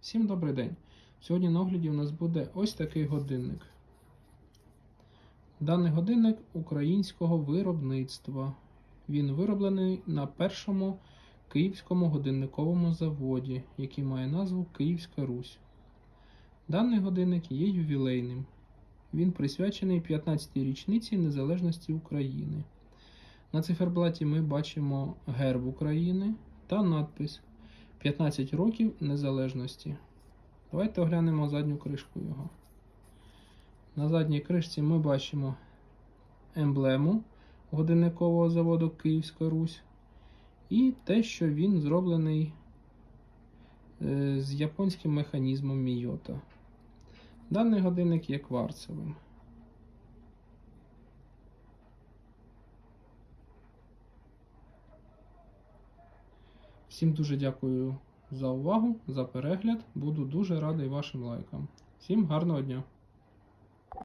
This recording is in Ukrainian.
Всім добрий день! Сьогодні на огляді у нас буде ось такий годинник. Даний годинник українського виробництва. Він вироблений на першому київському годинниковому заводі, який має назву Київська Русь. Даний годинник є ювілейним. Він присвячений 15-й річниці Незалежності України. На циферблаті ми бачимо герб України та надпис 15 років незалежності. Давайте оглянемо задню кришку його. На задній кришці ми бачимо емблему годинникового заводу Київська Русь і те, що він зроблений е, з японським механізмом Мійота. Даний годинник є кварцевим. Всім дуже дякую за увагу, за перегляд. Буду дуже радий вашим лайкам. Всім гарного дня!